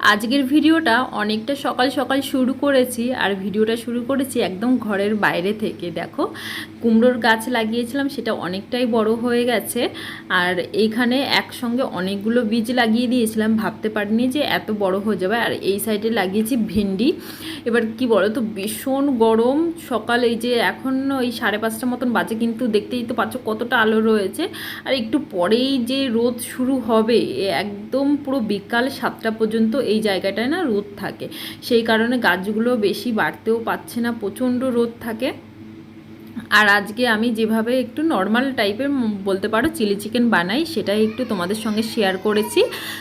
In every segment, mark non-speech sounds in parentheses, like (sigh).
আজকের ভিডিওটা অনেকটা সকাল সকাল শুরু করেছি, আর ভিডিওটা শুরু করেছি একদম ঘরের বাইরে থেকে। দেখো, কুমড়োর গাছ লাগিয়েছিলাম, সেটা অনেকটাই বড় হয়ে গেছে, আর এইখানে একসঙ্গে অনেকগুলো বীজ লাগিয়ে দিয়েছিলাম। ভাবতে পারিনি যে এত বড় হয়ে যাবে, আর এই সাইডে লাগিয়েছি ভেন্ডি। এবার কি বলো তো ভীষণ গরম। সকাল এই যে এখন ওই সাড়ে পাঁচটা মতন বাজে, কিন্তু দেখতেই তো পাচ্ছ কতটা আলো রয়েছে। আর একটু পরেই যে রোদ শুরু হবে একদম পুরো বিকাল সাতটা পর্যন্ত এই জায়গাটায় না রোদ থাকে। সেই কারণে গাছগুলো বেশি বাড়তেও পারছে না, প্রচণ্ড রোদ থাকে। আর আজকে আমি যেভাবে একটু নর্মাল টাইপের বলতে পারো চিলি চিকেন বানাই, সেটাই একটু তোমাদের সঙ্গে শেয়ার করেছি।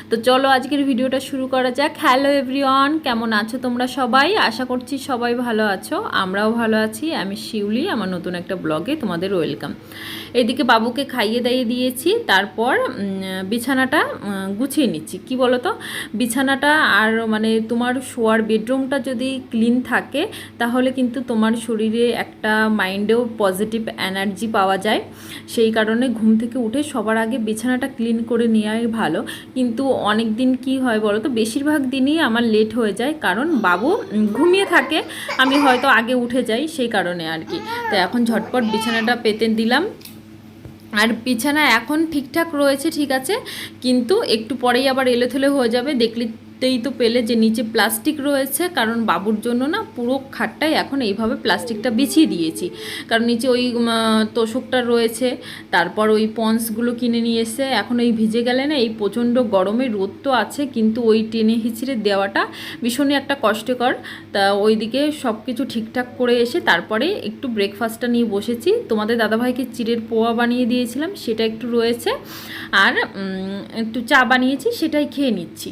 তো চলো আজকের ভিডিওটা শুরু করা যাক। হ্যালো এভরিওয়ান কেমন আছো তোমরা সবাই? আশা করছি সবাই ভালো আছো, আমরাও ভালো আছি। আমি শিউলি, আমার নতুন একটা ব্লগে তোমাদের ওয়েলকাম এদিকে বাবুকে খাইয়ে দাইয়ে দিয়েছি, তারপর বিছানাটা গুছিয়ে নিচ্ছি। কি বলো তো বিছানাটা আর মানে তোমার শোয়ার বেডরুমটা যদি ক্লিন থাকে, তাহলে কিন্তু তোমার শরীরে একটা মাইন্ডেও পজিটিভ এনার্জি পাওয়া যায়। সেই কারণে ঘুম থেকে উঠে সবার আগে বিছানাটা ক্লিন করে নেওয়াই ভালো। কিন্তু অনেক দিন কি হয় বলো তো বেশিরভাগ দিনই আমার লেট হয়ে যায়। কারণ বাবু ঘুমিয়ে থাকে, আমি হয়তো আগে উঠে যাই সেই কারণে আর কি। তো এখন ঝটপট বিছানাটা পেতে দিলাম। আর বিছানা এখন ঠিকঠাক রয়েছে, ঠিক আছে। কিন্তু একটু পরেই আবার এলোথেলো হয়ে যাবে। দেখলিতেই তো পেলে যে নিচে প্লাস্টিক রয়েছে, কারণ বাবুর জন্য না পুরো খাটটাই এখন এইভাবে প্লাস্টিকটা বিছিয়ে দিয়েছি। কারণ নিচে ওই তোষকটা রয়েছে, তারপর ওই পন্সগুলো কিনে নিয়ে এসে এখন ওই ভিজে গেলে না এই প্রচণ্ড গরমে রোদ তো আছে, কিন্তু ওই টেনে হিচড়ে দেওয়াটা ভীষণই একটা কষ্টকর। তা ওইদিকে সব কিছু ঠিকঠাক করে এসে তারপরে একটু ব্রেকফাস্টটা নিয়ে বসেছি। তোমাদের দাদাভাইকে চিড়ের পোয়া বানিয়ে দিয়েছিলাম, সেটা একটু রয়েছে। আর একটু চা বানিয়েছি, সেটাই খেয়ে নিচ্ছি।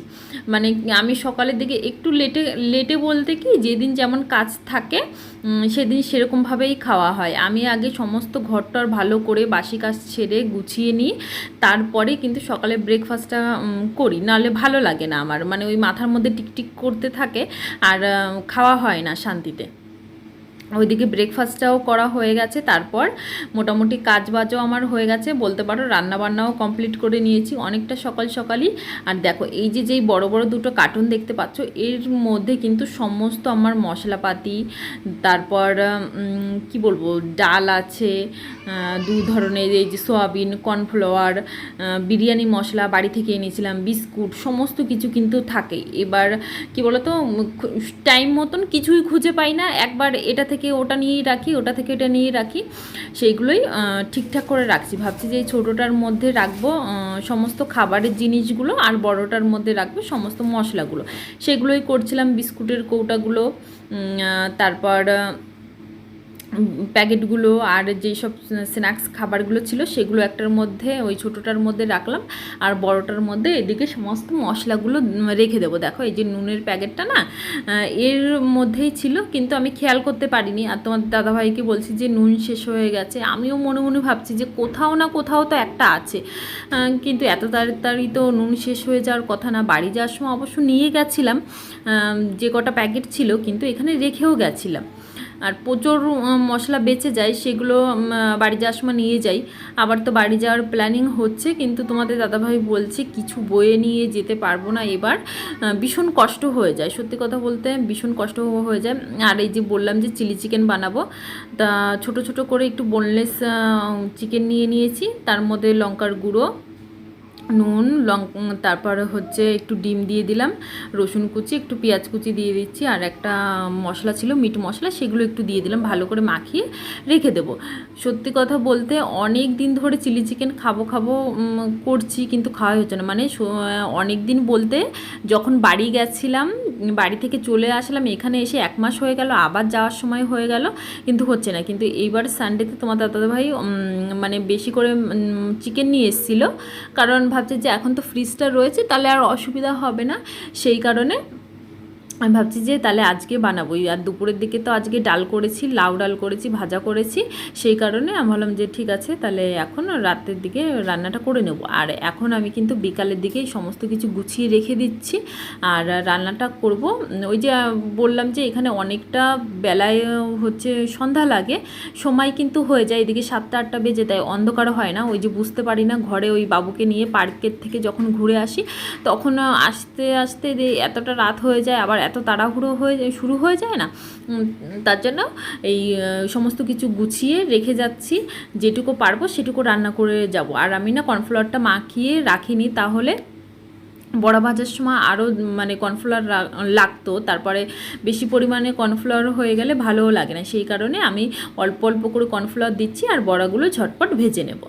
মানে আমি সকালের দিকে একটু লেটে লেটে বলতে কি, যেদিন যেমন কাজ থাকে সেদিন সেরকমভাবেই খাওয়া হয়। আমি আগে সমস্ত ঘরটর ভালো করে বাসি কাজ ছেড়ে গুছিয়ে নিই, তারপরে কিন্তু সকালে ব্রেকফাস্টটা করি। নাহলে ভালো লাগে না আমার। মানে ওই মাথার মধ্যে টিকটিক করতে থাকে, আর খাওয়া হয় না শান্তিতে। ওইদিকে ব্রেকফাস্টটাও করা হয়ে গেছে, তারপর মোটামুটি কাজ বাজও আমার হয়ে গেছে, বলতে পারো রান্নাবান্নাও কমপ্লিট করে নিয়েছি, অনেকটা সকাল সকালই। আর দেখো, এই যে যেই বড় বড় দুটো কার্টুন দেখতে পাচ্ছ, এর মধ্যে কিন্তু সমস্ত আমার মশলাপাতি, তারপর কি বলব, ডাল আছে দু ধরনের, এই যে সোয়াবিন কর্নফ্লাওয়ার বিরিয়ানি মশলা বাড়ি থেকে এনেছিলাম, বিস্কুট, সমস্ত কিছু কিন্তু থাকে। এবার, কি বলতো টাইম মতন কিছুই খুঁজে পাই না, একবার এটা থেকে ওটা নিয়েই রাখি, ওটা থেকে এটা নিয়েই রাখি। সেইগুলোই ঠিকঠাক করে রাখছি। ভাবছি যে এই ছোটোটার মধ্যে রাখব সমস্ত খাবারের জিনিসগুলো আর বড়টার মধ্যে রাখব সমস্ত মশলাগুলো। সেগুলোই করছিলাম, বিস্কুটের কৌটাগুলো তারপর প্যাকেটগুলো আর যেসব স্ন্যাক্স খাবারগুলো ছিল সেগুলো একটার মধ্যে, ওই ছোটোটার মধ্যে রাখলাম আর বড়টার মধ্যে এদিকে সমস্ত মশলাগুলো রেখে দেবো। দেখো এই যে নুনের প্যাকেটটা না এর মধ্যেই ছিল কিন্তু আমি খেয়াল করতে পারিনি। আর তোমার দাদাভাইকে বলছি যে নুন শেষ হয়ে গেছে। আমিও মনে মনে ভাবছি যে কোথাও না কোথাও তো একটা আছে। কিন্তু এত তাড়াতাড়ি তো নুন শেষ হয়ে যাওয়ার কথা না। বাড়ি যাওয়ার সময় অবশ্য নিয়ে গেছিলাম যে কটা প্যাকেট ছিল কিন্তু এখানে রেখেও গেছিলাম। আর প্রচুর মশলা বেঁচে যায়, সেগুলো বাড়ি যাওয়ার সময় নিয়ে যাই। আবার তো বাড়ি যাওয়ার প্ল্যানিং হচ্ছে, কিন্তু তোমাদের দাদাভাই বলছে কিছু বয়ে নিয়ে যেতে পারব না এবার। ভীষণ কষ্ট হয়ে যায়, সত্যি কথা বলতে ভীষণ কষ্ট হয়ে যায়। আর এই যে বললাম যে চিলি চিকেন বানাবো, তা ছোট ছোট করে একটু বোনলেস চিকেন নিয়ে নিয়েছি, তার মধ্যে লঙ্কার গুঁড়ো নুন, লং, তারপরে হচ্ছে একটু ডিম দিয়ে দিলাম, রসুন কুচি, একটু পেঁয়াজ কুচি দিয়ে দিচ্ছি, আর একটা মশলা ছিল মিট মশলা, সেগুলো একটু দিয়ে দিলাম, ভালো করে মাখিয়ে রেখে দেবো। সত্যি কথা বলতে অনেক দিন ধরে চিলি চিকেন খাব খাব করছি, কিন্তু খাওয়া হচ্ছে না। মানে অনেক দিন বলতে যখন বাড়ি গেছিলাম, বাড়ি থেকে চলে আসলাম, এখানে এসে এক মাস হয়ে গেল, আবার যাওয়ার সময় হয়ে গেল, কিন্তু হচ্ছে না। কিন্তু এইবার সানডেতে তোমার দাদা ভাই মানে বেশি করে চিকেন নিয়ে এসেছিল, কারণ ভাবছে যে এখন তো ফ্রিজটা রয়েছে তাহলে আর অসুবিধা হবে না। সেই কারণে আমি ভাবছি যে তাহলে আজকে বানাবোই। আর দুপুরের দিকে তো আজকে ডাল করেছি, লাউ ডাল করেছি, ভাজা করেছি। সেই কারণে আমি ভাবলাম যে ঠিক আছে, তাহলে এখন রাতের দিকে রান্নাটা করে নেব। আর এখন আমি কিন্তু বিকালের দিকেই সমস্ত কিছু গুছিয়ে রেখে দিচ্ছি। আর রান্নাটা করব। ওই যে বললাম যে এখানে অনেকটা বেলায় হচ্ছে সন্ধ্যা লাগে, সময় কিন্তু হয়ে যায়। এদিকে সাতটা, আটটা বেজে দেয় অন্ধকার হয় না। ওই যে বুঝতে পারি না, ঘরে ওই বাবুকে নিয়ে পার্কের থেকে যখন ঘুরে আসি, তখন আসতে আসতে এতটা রাত হয়ে যায়, আবার এত তাড়াহুড়ো হয়ে শুরু হয়ে যায় না তার জন্য এই সমস্ত কিছু গুছিয়ে রেখে যাচ্ছি, যেটুকু পারব সেটুকু রান্না করে যাব। আর আমি না কর্নফ্লাওয়ারটা মাখিয়ে রাখিনি, তাহলে বড়া ভাজার সময় আরও মানে কর্নফ্লাওয়ার লাগতো, তারপরে বেশি পরিমাণে কর্নফ্লাওয়ার হয়ে গেলে ভালোও লাগে না, সেই কারণে আমি অল্প অল্প করে কর্নফ্লাওয়ার দিচ্ছি আর বড়াগুলো ঝটপট ভেজে নেব।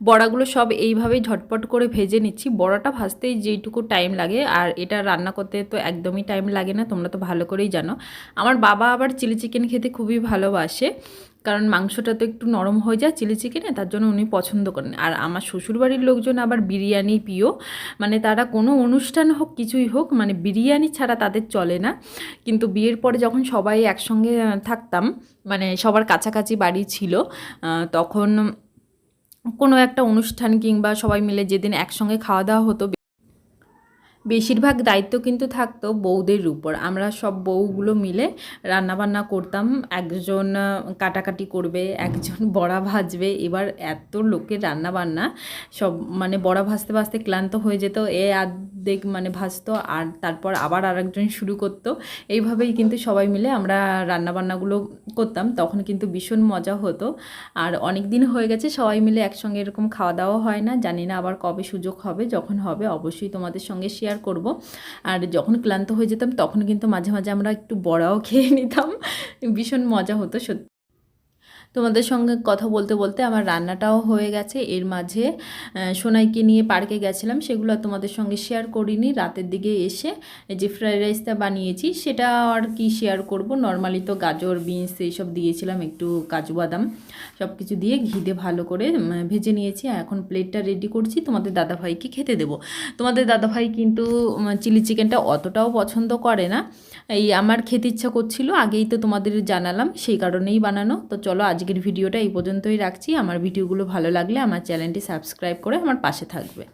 বড়াগুলো সব এইভাবেই ঝটপট করে ভেজে নিচ্ছি। বড়াটা ভাজতেই যেইটুকু টাইম লাগে, আর এটা রান্না করতে তো একদমই টাইম লাগে না, তোমরা তো ভালো করেই জানো। আমার বাবা আবার চিলি চিকেন খেতে খুবই ভালোবাসে, কারণ মাংসটা তো একটু নরম হয়ে যায় চিলি চিকেনে তার জন্য উনি পছন্দ করেন। আর আমার শ্বশুরবাড়ির লোকজন আবার বিরিয়ানি প্রিয় মানে তারা কোনো অনুষ্ঠান হোক, কিছুই হোক মানে বিরিয়ানি ছাড়া তাদের চলে না। কিন্তু বিয়ের পরে যখন সবাই একসঙ্গে থাকতাম মানে সবার কাছাকাছি বাড়ি ছিল তখন কোনো একটা অনুষ্ঠান কিংবা সবাই মিলে যেদিন একসঙ্গে খাওয়া দাওয়া হতো, বেশিরভাগ দায়িত্ব কিন্তু থাকতো বউদের উপর। আমরা সব বউগুলো মিলে রান্নাবান্না করতাম, একজন কাটাকাটি করবে, একজন (laughs) বড়া ভাজবে, এবার এত লোকের রান্নাবান্না, সব মানে বড়া ভাজতে ভাজতে ক্লান্ত হয়ে যেত। এ আর্ধেক মানে ভাজতো, আর তারপর আবার আরেকজন শুরু করতো। এইভাবেই কিন্তু সবাই মিলে আমরা রান্নাবান্নাগুলো করতাম। তখন কিন্তু ভীষণ মজা হতো। আর অনেক দিন হয়ে গেছে, সবাই মিলে একসঙ্গে এরকম খাওয়া দাওয়া হয় না। জানি না আবার কবে সুযোগ হবে, যখন হবে, অবশ্যই তোমাদের সঙ্গে শেয়ার করব। আর যখন ক্লান্ত হয়ে যেতাম, তখন কিন্তু মাঝে মাঝে আমরা একটু বড়াও খেয়ে নিতাম। ভীষণ মজা হতো সত্যি। তোমাদের সঙ্গে কথা বলতে বলতে আমার রান্নাটাও হয়ে গেছে। এর মাঝে সোনাইকে নিয়ে পার্কে গেছিলাম, সেগুলো তোমাদের সঙ্গে শেয়ার করিনি। রাতের দিকে এসে যে ফ্রাইড রাইসটা বানিয়েছি, সেটা আর কি শেয়ার করব? নর্মালি তো গাজর বিনস এইসব দিয়েছিলাম, একটু কাজু বাদাম সব কিছু দিয়ে ঘি ভালো করে ভেজে নিয়েছি। এখন প্লেটটা রেডি করছি, তোমাদের দাদাভাইকে খেতে দেবো। তোমাদের দাদাভাই কিন্তু চিলি চিকেনটা অতটাও পছন্দ করে না। এই আমার খেতে ইচ্ছা করছিল, আগেই তো তোমাদের জানালাম, সেই কারণেই বানানো। তো চলো আজকের ভিডিওটা এই পর্যন্তই রাখছি। আমার ভিডিওগুলো ভালো লাগলে আমার চ্যানেলটি সাবস্ক্রাইব করে আমার পাশে থাকবে।